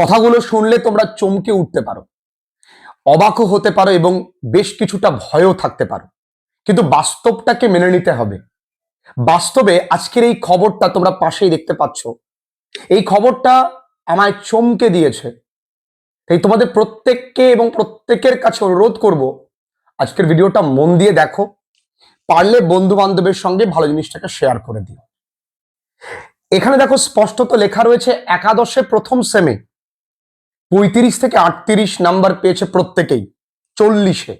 কথাগুলো শুনলে তোমরা চমকে উঠতে পারো। অবাকও হতে পারো এবং বেশ কিছুটা ভয়ও থাকতে পারো। কিন্তু বাস্তবটাকে মেনে নিতে হবে। বাস্তবে আজকের এই খবরটা তোমরা পাশেই দেখতে পাচ্ছ। এই খবরটা আমায় চমকে দিয়েছে। তাই তোমাদের প্রত্যেককে এবং প্রত্যেকের কাছে অনুরোধ করব, আজকের ভিডিওটা মন দিয়ে দেখো। পারলে বন্ধু বান্ধবের সঙ্গে ভালো জিনিসটাকে শেয়ার করে দিও। এখানে দেখো স্পষ্টত লেখা রয়েছে, একাদশে প্রথম সেমে পঁয়ত্রিশ থেকে আটত্রিশ নাম্বার পেয়েছে প্রত্যেকেই, চল্লিশে।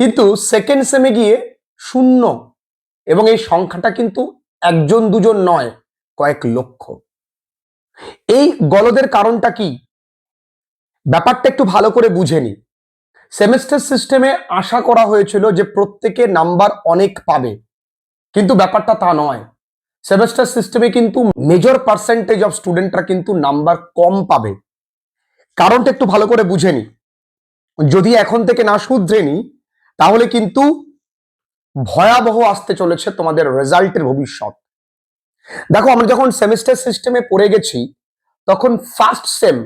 কিন্তু সেকেন্ড সেমে গিয়ে শূন্য, এবং এই সংখ্যাটা কিন্তু একজন দুজন নয়, কয়েক লক্ষ। এই গলদের কারণটা কি? ব্যাপারটা একটু ভালো করে বুঝে নি সেমেস্টার সিস্টেমে আশা করা হয়েছিল যে প্রত্যেকে নাম্বার অনেক পাবে, কিন্তু ব্যাপারটা তা নয়। সেমেস্টার সিস্টেমে কিন্তু মেজর পার্সেন্টেজ অফ স্টুডেন্টরা কিন্তু নাম্বার কম পাবে। কারণটা একটু ভালো করে বুঝে নি। যদি এখন থেকে না শুধরে নি, তাহলে কিন্তু ভয়াবহ আসতে চলেছে তোমাদের রেজাল্টের ভবিষ্যৎ। দেখো, আমরা যখন সেমিস্টার সিস্টেমে পড়ে গেছি, তখন ফার্স্ট সেম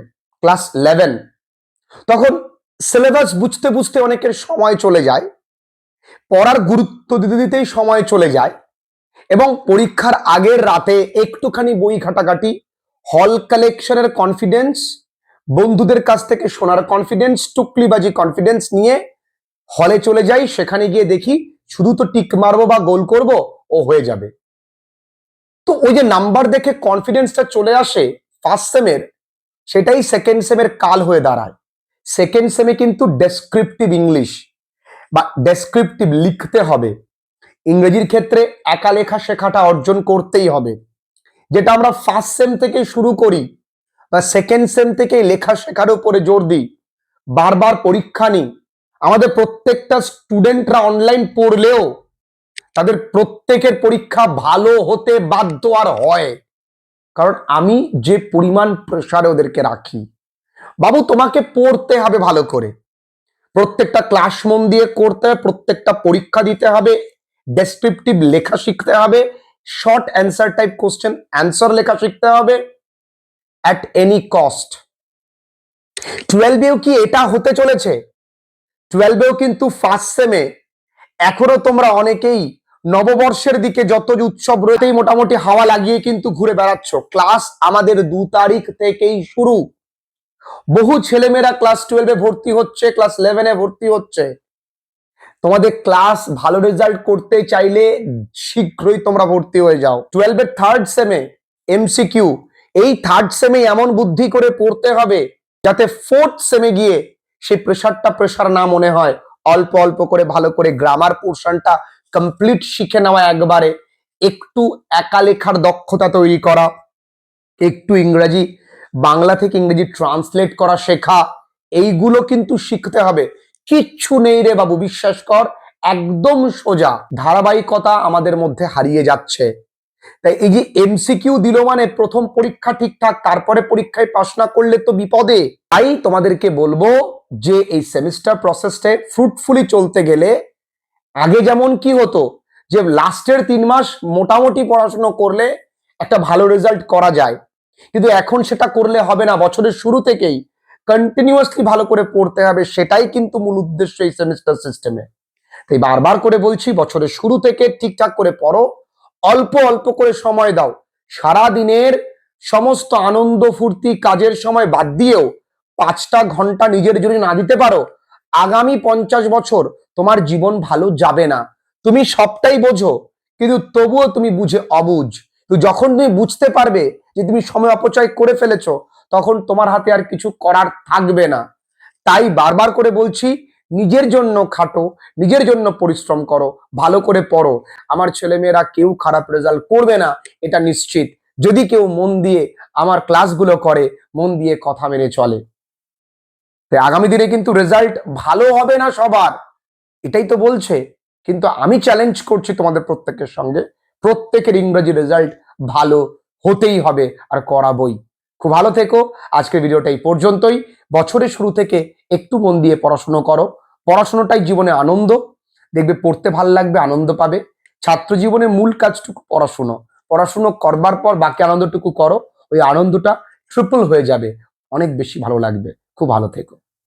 ক্লাস ইলেভেন তখন সিলেবাস বুঝতে বুঝতে অনেকের সময় চলে যায়, পড়ার গুরুত্ব দিতে দিতেই সময় চলে যায়, এবং পরীক্ষার আগের রাতে একটুখানি বই ঘাটাঘাটি হল কালেকশনের কনফিডেন্স বন্ধুদের কাছ থেকে শোনার কনফিডেন্স টুকলিবাজি কনফিডেন্স নিয়ে হলে চলে যাই, সেখানে গিয়ে দেখি শুধু তো টিক মারবো বা গোল করব, ও হয়ে যাবে। তো ওই যে নাম্বার দেখে কনফিডেন্সটা চলে আসে ফার্স্ট সেমের সেটাই সেকেন্ড সেমের কাল হয়ে দাঁড়ায়। সেকেন্ড সেমে কিন্তু ডেসক্রিপটিভ ইংলিশ বা ডেসক্রিপটিভ লিখতে হবে। ইংরেজির ক্ষেত্রে একা লেখা শেখাটা অর্জন করতেই হবে। যেটা আমরা ফার্স্ট সেম থেকে শুরু করি বা সেকেন্ড সেম থেকে লেখা শেখার উপরে জোর দিই। বারবার পরীক্ষা নিই। আমাদের প্রত্যেকটা স্টুডেন্টরা অনলাইন পড়লেও তাদের প্রত্যেকের পরীক্ষা ভালো হতে বাধ্য আর হয়। কারণ আমি যে পরিমাণ প্রেশারে ওদেরকে রাখি, বাবু তোমাকে পড়তে হবে ভালো করে। প্রত্যেকটা ক্লাস মন দিয়ে করতে হবে, প্রত্যেকটা পরীক্ষা দিতে হবে ডেসক্রিপটিভ লেখা শিখতে হবে short answer type question answer লেখা শিখতে হবে অ্যাট এনি কস্ট টুয়েলভেও কি এটা হতে চলেছে? টুয়েলভেও কিন্তু ফার্স্ট সেমে এখনও তোমরা অনেকেই নববর্ষের দিকে যত উৎসব রয়েছেই মোটামুটি হাওয়া লাগিয়ে কিন্তু ঘুরে বেড়াচ্ছ। ক্লাস আমাদের দু তারিখ থেকেই শুরু। বহু ছেলেমেয়েরা ক্লাস টুয়েলভে ভর্তি হচ্ছে ক্লাস ইলেভেনে ভর্তি হচ্ছে। তোমাদের ক্লাস ভালো রেজাল্ট করতে চাইলে শীঘ্রই তোমরা ভর্তি হয়ে যাও। টুয়েলভের থার্ড সেমে এমসিকিউ এই থার্ড সেমে এমন বুদ্ধি করে পড়তে হবে যাতে ফোর্থ সেমে গিয়ে সেই প্রেশারটা প্রেশার না মনে হয়। অল্প অল্প করে ভালো করে গ্রামার পোর্শনটা কমপ্লিট শিখে নেওয়া একবারে। একটু একা লেখার দক্ষতা তৈরি করা। একটু ইংরেজি, বাংলা থেকে ইংরেজি ট্রান্সলেট করা শেখা। এইগুলো কিন্তু শিখতে হবে। কিচ্ছু নেই রে বাবু, বিশ্বাস কর, একদম সোজা। ধারাবাহিকতা আমাদের মধ্যে হারিয়ে যাচ্ছে। তাই এই যে এমসিকিউ দিল মানে প্রথম পরীক্ষা ঠিকঠাক তারপরে পরীক্ষায় পাশ না করলে তো বিপদে। তাই তোমাদেরকে বলব যে এই সেমিস্টার প্রসেসটা ফ্রুটফুলি চলতে গেলে আগে যেমন কি হতো যে লাস্টের তিন মাস মোটামুটি পড়াশোনা করলে একটা ভালো রেজাল্ট করা যায়। কিন্তু এখন সেটা করলে হবে না, বছরের শুরু থেকেই কন্টিনিউয়াসলি ভালো করে পড়তে হবে, সেটাই কিন্তু মূল উদ্দেশ্য এই সেমিস্টার সিস্টেমে তাই বারবার করে বলছি, বছরের শুরু থেকে ঠিকঠাক করে পড়ো অল্প অল্প করে সময় দাও। সারা দিনের সমস্ত আনন্দ ফুর্তি কাজের সময় বাদ দিয়েও পাঁচটা ঘণ্টা নিজের জন্য না দিতে পারো, আগামী পঞ্চাশ বছর তোমার জীবন ভালো যাবে না। তুমি সবটাই বোঝো, কিন্তু তবুও তুমি বুঝে অবুঝ। তো যখন তুমি বুঝতে পারবে যে তুমি সময় অপচয় করে ফেলেছো, তখন তোমার হাতে আর কিছু করার থাকবে না। তাই বারবার করে বলছি নিজের জন্য খাটো, নিজের জন্য পরিশ্রম করো, ভালো করে পড়ো। আমার ছেলেমেয়েরা কেউ খারাপ রেজাল্ট করবে না, এটা নিশ্চিত। যদি কেউ মন দিয়ে আমার ক্লাসগুলো করে, মন দিয়ে কথা মেনে চলে। তাই আগামী দিনে কিন্তু রেজাল্ট ভালো হবে না সবার, এটাই তো বলছে। কিন্তু আমি চ্যালেঞ্জ করছি তোমাদের প্রত্যেকের সঙ্গে, প্রত্যেকের ইংরেজি রেজাল্ট ভালো হতেই হবে আর করাবই। খুব ভালো থেকো, আজকের ভিডিওটা এই পর্যন্তই। বছরের শুরু থেকে একটু মন দিয়ে পড়াশুনো করো পড়াশোনাটাই জীবনে আনন্দ। দেখবে পড়তে ভালো লাগবে, আনন্দ পাবে। ছাত্র জীবনে মূল কাজটুকু পড়াশুনো। পড়াশুনো করবার পর বাকি আনন্দটুকু করো, ওই আনন্দটা ট্রিপল হয়ে যাবে। অনেক বেশি ভালো লাগবে। খুব ভালো থেকো।